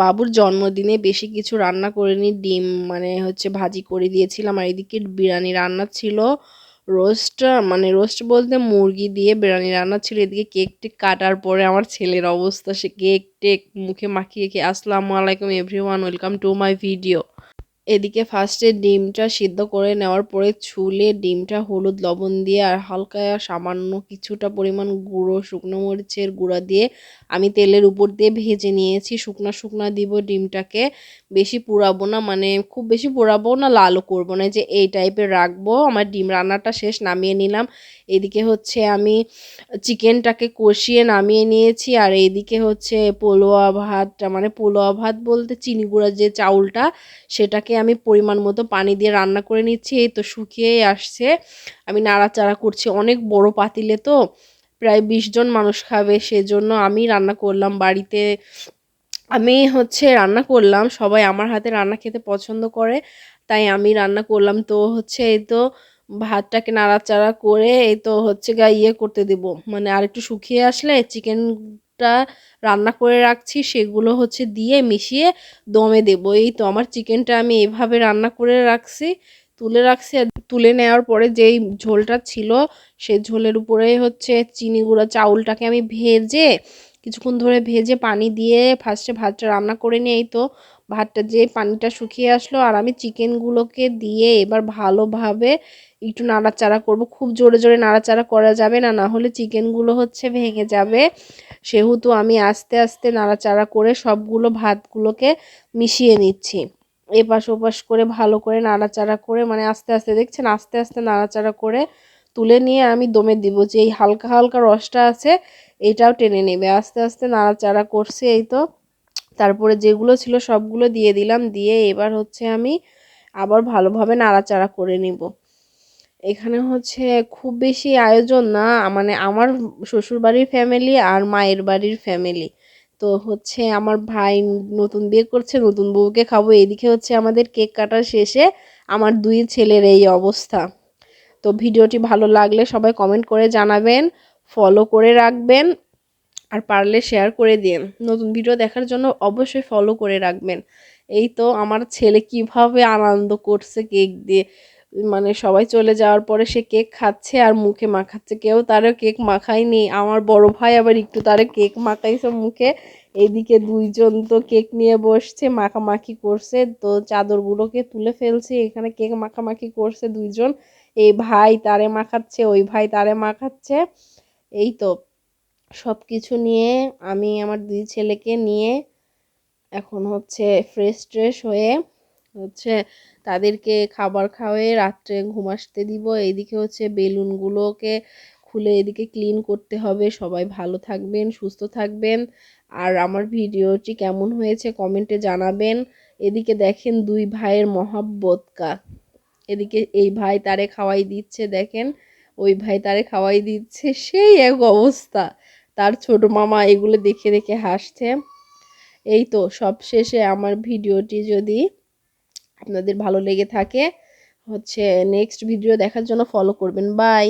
বাবুর জন্মদিনে বেশি কিছু রান্না করিনি, ডিম মানে হচ্ছে ভাজি করে দিয়েছিলাম আর এদিকে বিরিয়ানি রান্না ছিল রোস্ট মানে রোস্ট বলতে মুরগি দিয়ে বিরিয়ানি রান্না ছিল, এদিকে কেক টেক কাটার পরে আমার ছেলের অবস্থা, সে কেক টেক মুখে মাখিয়ে খেয়ে, আসসালামু আলাইকুম everyone welcome to my video এদিকে ফার্স্টে ডিমটা সিদ্ধ করে নেওয়ার পরে ছুলে ডিমটা হলুদ লবণ দিয়ে আর হালকা সামান্য কিছুটা পরিমাণ গুঁড়ো, শুকনো মরিচের গুঁড়া দিয়ে আমি তেলের উপর দিয়ে ভেজে নিয়েছি। শুকনা শুকনা দিব ডিমটাকে। বেশি পোড়াবো না মানে খুব বেশি পোড়াবো না, লালও করব না। যে এই টাইপের রাখব। আমার ডিম রান্নাটা শেষ, নামিয়ে নিলাম। এদিকে হচ্ছে আমি চিকেনটাকে কষিয়ে নামিয়ে নিয়েছি। আর এইদিকে হচ্ছে পোলোয়া ভাতটা মানে পোলোয়া ভাত বলতে চিনি গুঁড়া যে চাউলটা, সেটাকে আমি পরিমাণ মতো পানি দিয়ে রান্না করে নিচ্ছি, এই তো শুকিয়েই আসছে। আমি নাড়াচাড়া করছি, অনেক বড় পাতিলে তো প্রায় বিশ জন মানুষ খাবে, সেজন্য আমি রান্না করলাম বাড়িতে। আমি হচ্ছে রান্না করলাম, সবাই আমার হাতে রান্না খেতে পছন্দ করে, তাই আমি রান্না করলাম। তো হচ্ছে এই তো ভাতটাকে নাড়াচাড়া করে এই তো হচ্ছে গা ইয়ে করতে দেব। মানে আর একটু শুকিয়ে আসলে চিকেনটা রান্না করে রাখছি, সেগুলো হচ্ছে দিয়ে মিশিয়ে দমে দেবো। এই তো আমার চিকেনটা আমি এভাবে রান্না করে রাখছি, তুলে রাখছি তুলে নেওয়ার পরে যেই ঝোলটা ছিল সেই ঝোলের উপরে হচ্ছে চিনি গুঁড়া, চাউলটাকে আমি ভেজে কিছুক্ষণ ধরে ভেজে পানি দিয়ে ফার্স্টে ভাতটা রান্না করে নিয়ে এই তো ভাতটা যে পানিটা শুকিয়ে আসলো আর আমি চিকেনগুলোকে দিয়ে এবার ভালোভাবে একটু নাড়াচাড়া করব। খুব জোরে জোরে নাড়াচাড়া করা যাবে না না হলে চিকেনগুলো হচ্ছে ভেঙে যাবে। সেহেতু আমি আস্তে আস্তে নাড়াচাড়া করে সবগুলো ভাতগুলোকে মিশিয়ে নিচ্ছি। এপাশ ওপাশ করে ভালো করে নাড়াচাড়া করে মানে আস্তে আস্তে দেখছেন আস্তে আস্তে নাড়াচাড়া করে তুলে নিয়ে আমি দমে দিব, যে এই হালকা হালকা রসটা আছে, এটাও টেনে নেবে। আস্তে আস্তে নাড়াচাড়া করছে এই তো। তারপরে যেগুলো ছিল সবগুলো দিয়ে দিলাম, দিয়ে এবার হচ্ছে আমি আবার ভালোভাবে নাড়াচাড়া করে নিব। এখানে হচ্ছে খুব বেশি আয়োজন না মানে আমার শ্বশুরবাড়ির ফ্যামিলি আর মায়ের বাড়ির ফ্যামিলি তো হচ্ছে আমার ভাই নতুন বিয়ে করছে, নতুন বউকে খাব, এদিকে হচ্ছে আমাদের কেক কাটার শেষে আমার দুই ছেলের এই অবস্থা। তো ভিডিওটি ভালো লাগলে সবাই কমেন্ট করে জানাবেন ফলো করে রাখবেন আর পারলে শেয়ার করে দিন। নতুন ভিডিও দেখার জন্য অবশ্যই ফলো করে রাখবেন। এই তো আমার ছেলে কীভাবে আনন্দ করছে কেক দিয়ে। মানে সবাই চলে যাওয়ার পরে সে কেক খাচ্ছে আর মুখে মাখাচ্ছে। কেউ তারও কেক মাখায়নি। আমার বড় ভাই আবার একটু তারে কেক মাখাইছে মুখে। এইদিকে দুইজন তো কেক নিয়ে বসছে, মাখামাখি করছে। তো চাদরগুলোকে তুলে ফেলছে, এখানে কেক মাখামাখি করছে দুইজন। এই ভাই তারে মাখাচ্ছে, ওই ভাই তারে মাখাচ্ছে। এই তো সব কিছু নিয়ে আমি আমার দুই ছেলেকে নিয়ে এখন হচ্ছে ফ্রেশ ট্রেশ হয়ে হচ্ছে তাদেরকে খাবার খাওয়ে রাত্রে ঘুম আসতে দিব। এইদিকে হচ্ছে বেলুনগুলোকে খুলে এদিকে ক্লিন করতে হবে। সবাই ভালো থাকবেন, সুস্থ থাকবেন। আর আমার ভিডিওটি কেমন হয়েছে কমেন্টে জানাবেন। এদিকে দেখেন দুই ভাইয়ের মহাব্বতকা এদিকে এই ভাই তারে খাওয়াই দিচ্ছে, দেখেন। ওই ভাই তারে খাওয়াই দিচ্ছে, সেই এক অবস্থা। তার ছোট মামা এগুলো দেখে দেখে হাসছে। এই তো সব শেষে আমার ভিডিওটি যদি আপনাদের ভালো লেগে থাকে, হচ্ছে নেক্সট ভিডিও দেখার জন্য ফলো করবেন। বাই